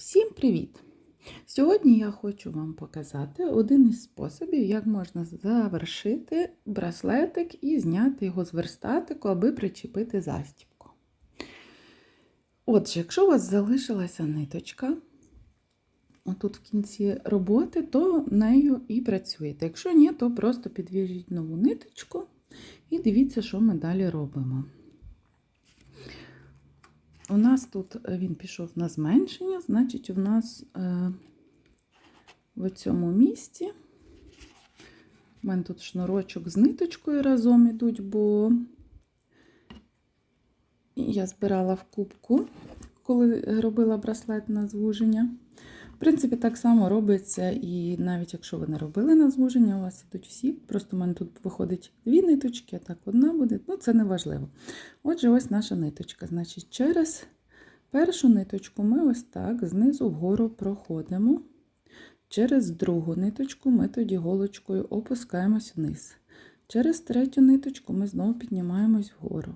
Всім привіт! Сьогодні я хочу вам показати один із способів, як можна завершити браслетик і зняти його з верстатику, аби причепити застібку. Отже, якщо у вас залишилася ниточка, отут в кінці роботи, то нею і працюєте. Якщо ні, то просто підв'яжіть нову ниточку і дивіться, що ми далі робимо. У нас тут е, він пішов на зменшення, значить, у нас е, в цьому місці у мене тут шнурочок з ниточкою разом ідуть, бо я збирала в кубку, коли робила браслет на звуження. В принципі, так само робиться, і навіть якщо ви не робили на звуження, у вас ідуть всі. Просто в мене тут виходить дві ниточки, а так одна буде. Ну, це не важливо. Отже, ось наша ниточка. Значить, через першу ниточку ми ось так знизу вгору проходимо. Через другу ниточку ми тоді голочкою опускаємось вниз. Через третю ниточку ми знову піднімаємось вгору.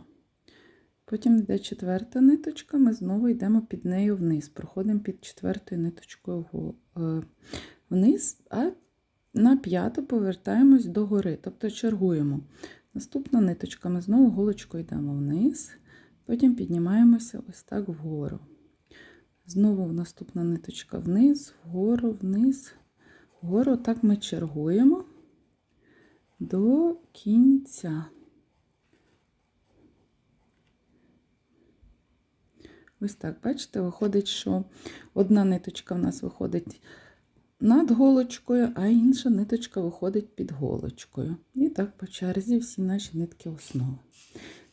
Потім йде четверта ниточка, ми знову йдемо під нею вниз, проходимо під четвертою ниточкою вниз, а на п'яту повертаємось до гори, тобто чергуємо. Наступна ниточка, ми знову голочкою йдемо вниз, потім піднімаємося ось так вгору. Знову наступна ниточка вниз, вгору, вниз, вгору. Так ми чергуємо до кінця. Ось так, бачите, виходить, що одна ниточка в нас виходить над голочкою, а інша ниточка виходить під голочкою. І так по черзі всі наші нитки основи.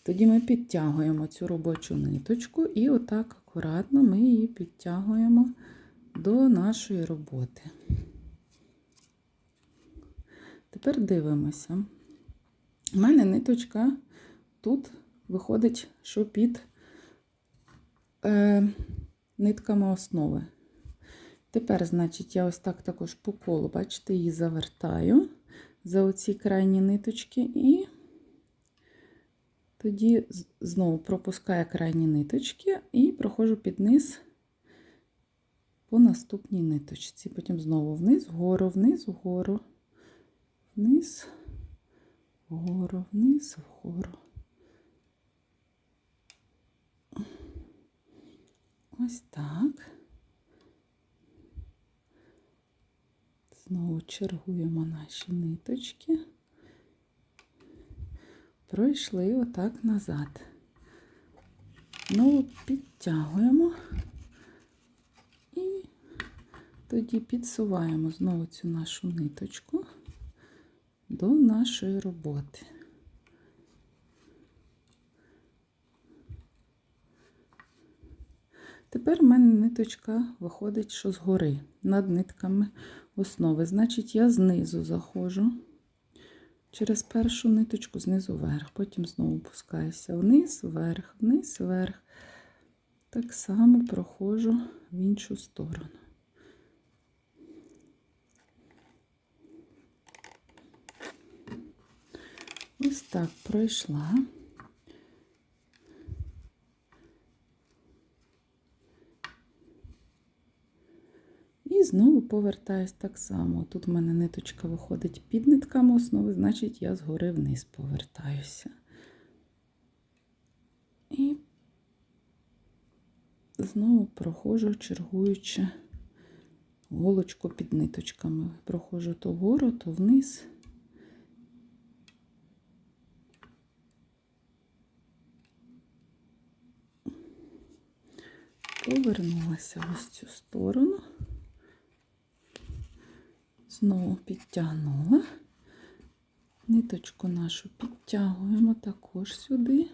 Тоді ми підтягуємо цю робочу ниточку і отак акуратно ми її підтягуємо до нашої роботи. Тепер дивимося. У мене ниточка тут виходить, що під е, нитками основи. Тепер, значить, я ось так також по колу, бачите, її завертаю за оці крайні ниточки, і тоді знову пропускаю крайні ниточки і проходжу під низ по наступній ниточці. Потім знову вниз, вгору, вниз, вгору, вниз, вгору, вниз, вгору. Ось так. Знову чергуємо наші ниточки, пройшли отак назад. Знову підтягуємо і тоді підсуваємо знову цю нашу ниточку до нашої роботи. Тепер в мене ниточка виходить, що згори, над нитками основи. Значить, я знизу заходжу через першу ниточку, знизу вверх, потім знову опускаюся вниз, вверх, вниз, вверх. Так само проходжу в іншу сторону. Ось так пройшла. І знову повертаюсь так само. Тут в мене ниточка виходить під нитками основи, значить, я згори вниз повертаюся. І знову проходжу, чергуючи голочку під ниточками. Проходжу то вгору, то вниз. Повернулася ось цю сторону. Знову підтягнула. Ниточку нашу підтягуємо також сюди,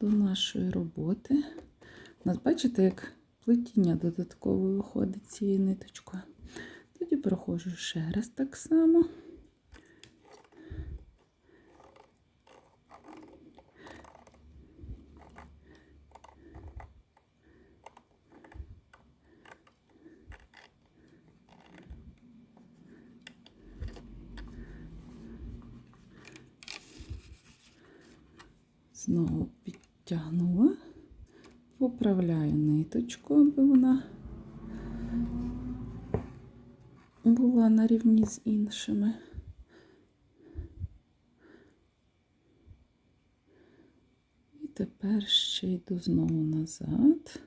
до нашої роботи. У нас, бачите, як плетіння додатково виходить цією ниточкою. Тоді проходжу ще раз так само. Заправляю ниточку, аби вона була на рівні з іншими. І тепер ще йду знову назад.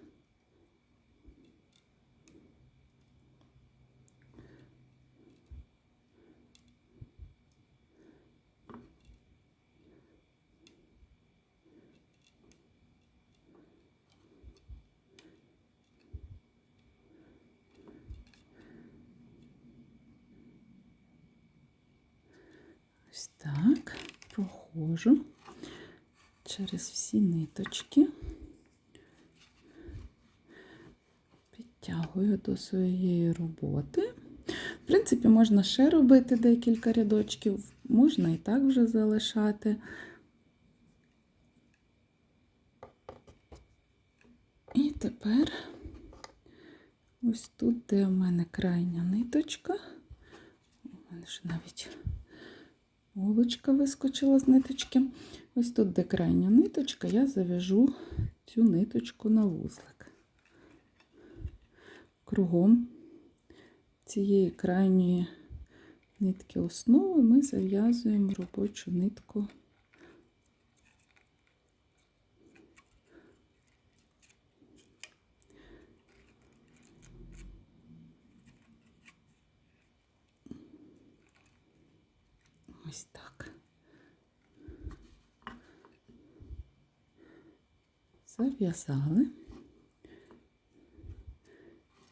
Ось так проходжу через всі ниточки, підтягую до своєї роботи. В принципі, можна ще робити декілька рядочків, можна і так вже залишати. І тепер ось тут, де у мене крайня ниточка, у мене ж навіть голочка вискочила з ниточки. Ось тут, де крайня ниточка, я зав'яжу цю ниточку на вузлик. Кругом цієї крайньої нитки основи ми зав'язуємо робочу нитку. Ось так. Зав'язали.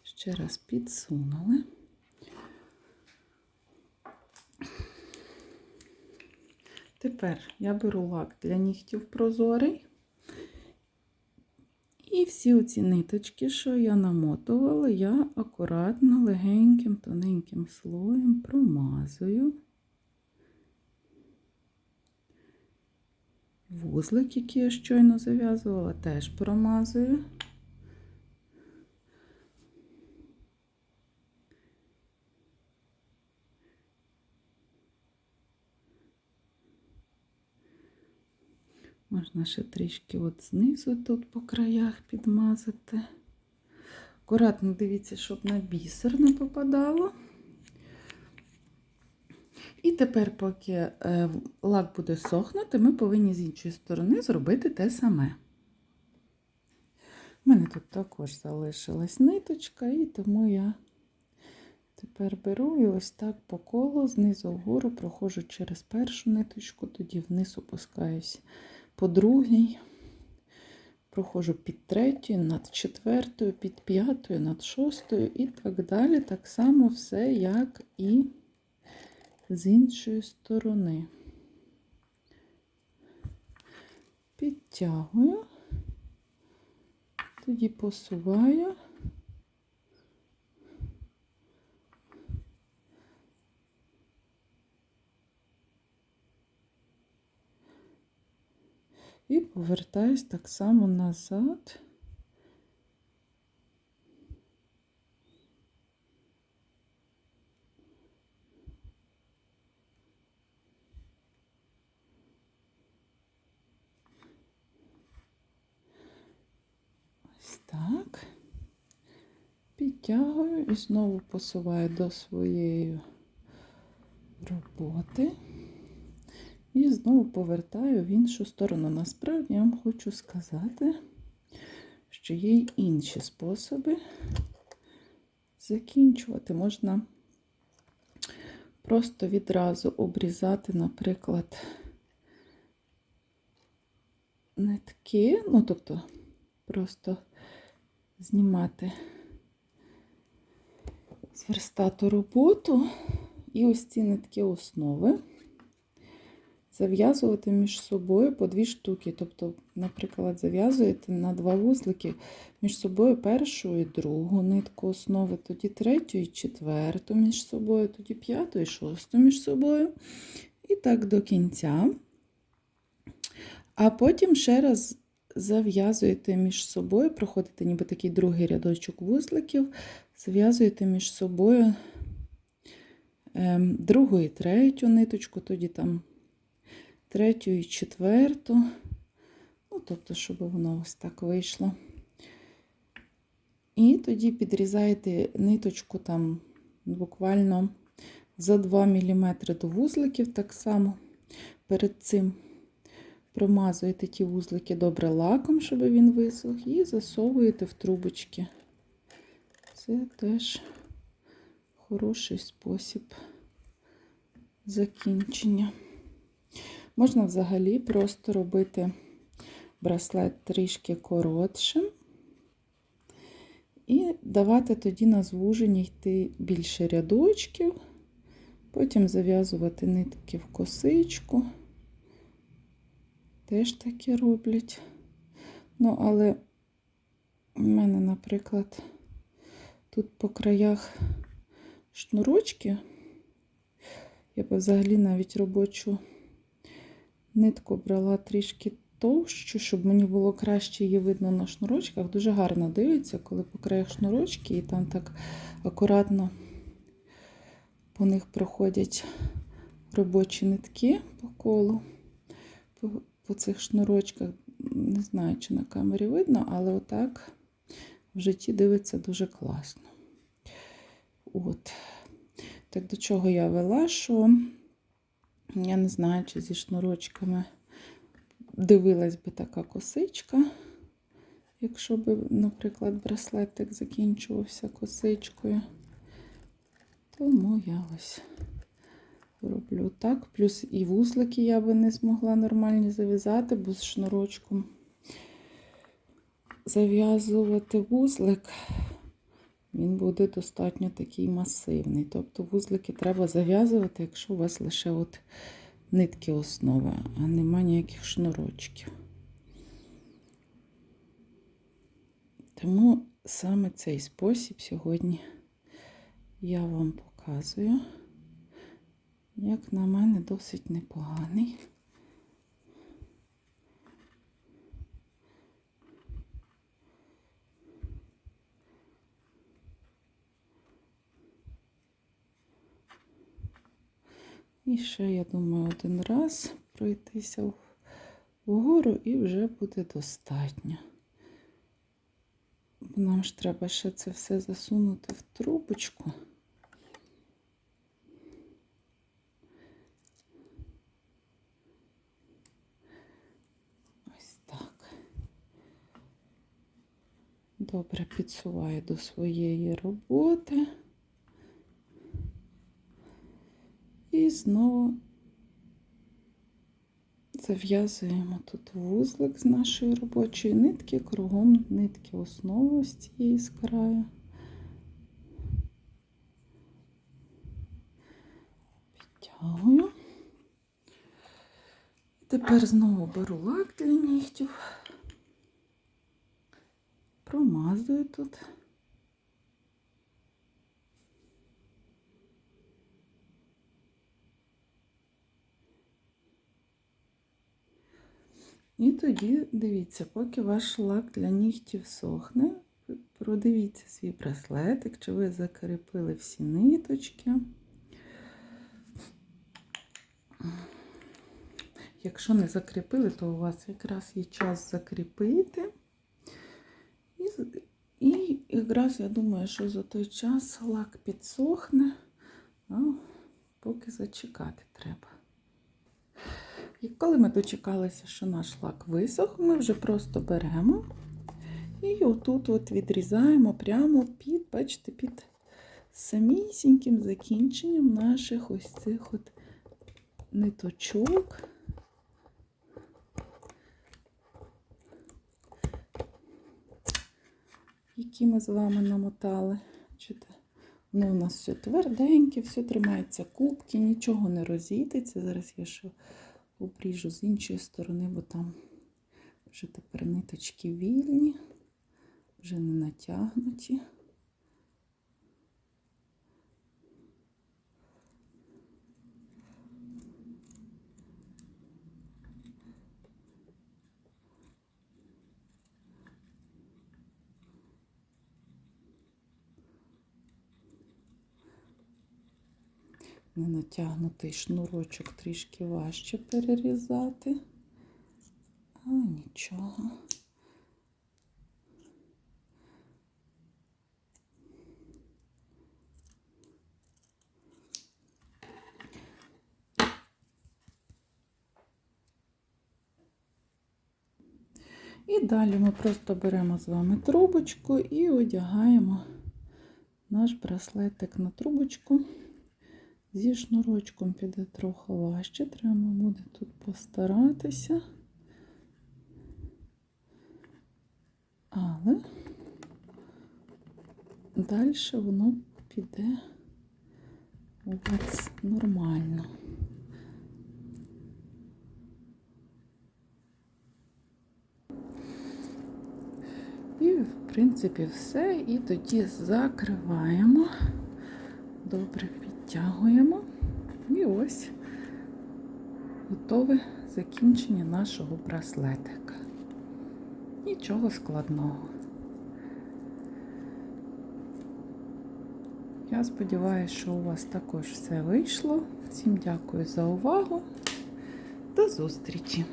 Ще раз підсунули. Тепер я беру лак для нігтів прозорий. І всі оці ниточки, що я намотувала, я акуратно, легеньким, тоненьким слоєм промазую. Вузлик, який я щойно зав'язувала, теж промазую. Можна ще трішки от знизу тут по краях підмазати. Акуратно дивіться, щоб на бісер не попадало. І тепер, поки е, лак буде сохнути, ми повинні з іншої сторони зробити те саме. У мене тут також залишилась ниточка, і тому я тепер беру і ось так по колу, знизу вгору проходжу через першу ниточку, тоді вниз опускаюсь по другій, проходжу під третьою, над четвертою, під п'ятою, над шостою і так далі. Так само все, як і з іншої сторони. Підтягую, тоді посуваю. І повертаюсь так само назад. Ось так. Підтягую і знову посуваю до своєї роботи. І знову повертаю в іншу сторону. Насправді я вам хочу сказати, що є й інші способи закінчувати. Можна просто відразу обрізати, наприклад, нитки, ну, тобто, просто знімати з верстату роботу і ось ці нитки основи зав'язувати між собою по дві штуки. Тобто, наприклад, зав'язуєте на два вузлики між собою першу і другу нитку основи, тоді третю і четверту між собою, тоді п'яту і шосту між собою. І так до кінця. А потім ще раз зав'язуєте між собою, проходите ніби такий другий рядочок вузликів, зав'язуєте між собою ем, другу і третю ниточку, тоді там третю і четверту. Ну, тобто, щоб воно ось так вийшло. І тоді підрізаєте ниточку там буквально за 2 мм до вузликів. Так само перед цим промазуєте ті вузлики добре лаком, щоб він висох, і засовуєте в трубочки. Це теж хороший спосіб закінчення. Можна взагалі просто робити браслет трішки коротшим. І давати тоді на звуження йти більше рядочків, потім зав'язувати нитки в косичку. Теж таке роблять. Ну, але в мене, наприклад, тут по краях шнурочки. Я б взагалі навіть робочу нитку брала трішки товщу, щоб мені було краще її видно на шнурочках. Дуже гарно дивиться, коли по краях шнурочки, і там так акуратно по них проходять робочі нитки по колу, по, по цих шнурочках. Не знаю, чи на камері видно, але отак в житті дивиться дуже класно. От. Так до чого я вела, що я не знаю, чи зі шнурочками дивилась би така косичка, якщо б, наприклад, браслетик закінчувався косичкою. Тому я ось роблю так. Плюс і вузлики я би не змогла нормально зав'язати, бо з шнурочком зав'язувати вузлик, він буде достатньо такий масивний. Тобто вузлики треба зав'язувати, якщо у вас лише от нитки основи, а нема ніяких шнурочків. Тому саме цей спосіб сьогодні я вам показую, як на мене, досить непоганий. І ще, я думаю, один раз пройтися вгору і вже буде достатньо. Нам ж треба ще це все засунути в трубочку. Ось так. Добре підсуваю до своєї роботи. І знову зав'язуємо тут вузлик з нашої робочої нитки, кругом нитки основи з цієї з краю. Підтягую. Тепер знову беру лак для нігтів, промазую тут. І тоді дивіться, поки ваш лак для нігтів сохне, продивіться свій браслетик, чи ви закріпили всі ниточки. Якщо не закріпили, то у вас якраз є час закріпити. І, і якраз я думаю, що за той час лак підсохне, а поки зачекати треба. І коли ми дочекалися, що наш лак висох, ми вже просто беремо і отут от відрізаємо прямо під, бачите, під самісіньким закінченням наших ось цих от ниточок. Які ми з вами намотали. Воно у нас все тверденьке, все тримається кубки, нічого не розійдеться. Зараз я ще обріжу з іншої сторони, бо там вже тепер ниточки вільні, вже не натягнуті. не натягнутий шнурочок трішки важче перерізати, але нічого. І далі ми просто беремо з вами трубочку і одягаємо наш браслетик на трубочку. Зі шнурочком піде трохи важче, треба буде тут постаратися. Але далі воно піде у вас нормально. І, в принципі, все. І тоді закриваємо, добре підтягуємо. І ось готове закінчення нашого браслетика. Нічого складного. Я сподіваюся, що у вас також все вийшло. Всім дякую за увагу. До зустрічі!